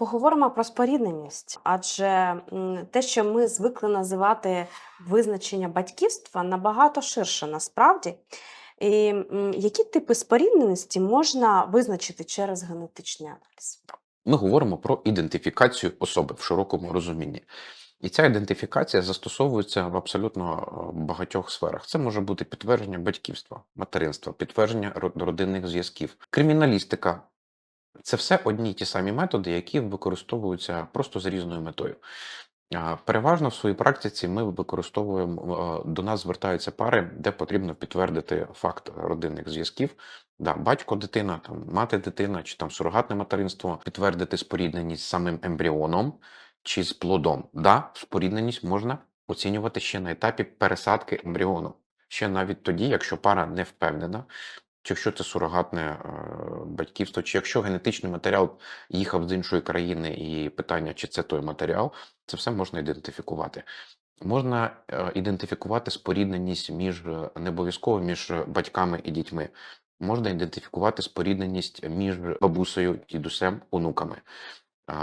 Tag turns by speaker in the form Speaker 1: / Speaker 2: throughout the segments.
Speaker 1: Поговоримо про спорідненість, адже те, що ми звикли називати визначення батьківства, набагато ширше насправді. І які типи спорідненості можна визначити через генетичний аналіз?
Speaker 2: Ми говоримо про ідентифікацію особи в широкому розумінні. І ця ідентифікація застосовується в абсолютно е, багатьох сферах. Це може бути підтвердження батьківства, материнства, підтвердження родинних зв'язків, криміналістика. Це все одні й ті самі методи, які використовуються просто з різною метою. Переважно в своїй практиці ми використовуємо, е, до нас звертаються пари, де потрібно підтвердити факт родинних зв'язків. Да, батько дитина, там, мати дитина, чи там сурогатне материнство, підтвердити спорідненість з самим ембріоном чи з плодом. Да, спорідненість можна оцінювати ще на етапі пересадки ембріону. Ще навіть тоді, якщо пара не впевнена, якщо це сурогатне е, батьківство, чи якщо генетичний матеріал їхав з іншої країни, і питання, чи це той матеріал, це все можна ідентифікувати. Можна е, ідентифікувати спорідненість між е, не обов'язково між батьками і дітьми. Можна ідентифікувати спорідненість між бабусею, дідусем, онуками.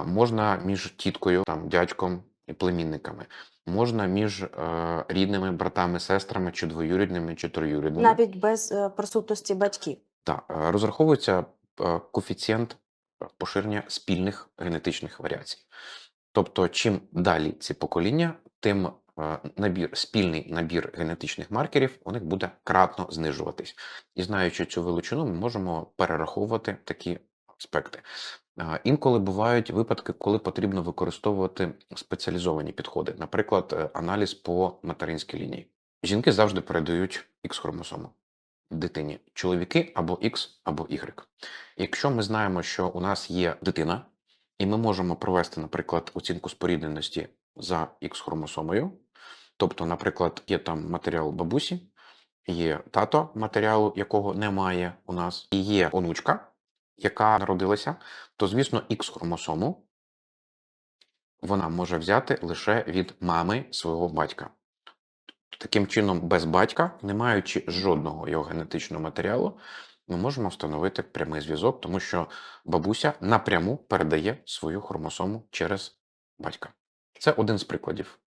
Speaker 2: Можна між тіткою, там, дядьком і племінниками. Можна між е, рідними братами, сестрами, чи двоюрідними, чи троюрідними.
Speaker 1: Навіть без е, присутності батьків.
Speaker 2: Так, е, розраховується е, коефіцієнт поширення спільних генетичних варіацій. Тобто, чим далі ці покоління, тим е, набір, спільний набір генетичних маркерів у них буде кратно знижуватись. І знаючи цю величину, ми можемо перераховувати такі аспекти. Інколи бувають випадки, коли потрібно використовувати спеціалізовані підходи, наприклад, е, аналіз по материнській лінії. Жінки завжди передають X-хромосому дитині чоловіки або X, або Y. Якщо ми знаємо, що у нас є дитина, і ми можемо провести, наприклад, оцінку спорідненості за X-хромосомою, тобто, наприклад, є там матеріал бабусі, є тато, матеріалу якого немає у нас, і є онучка, яка народилася, то, звісно, X-хромосому вона може взяти лише від мами свого батька. Таким чином, без батька, не маючи жодного його генетичного матеріалу, ми можемо встановити прямий зв'язок, тому що бабуся напряму передає свою хромосому через батька. Це один з прикладів.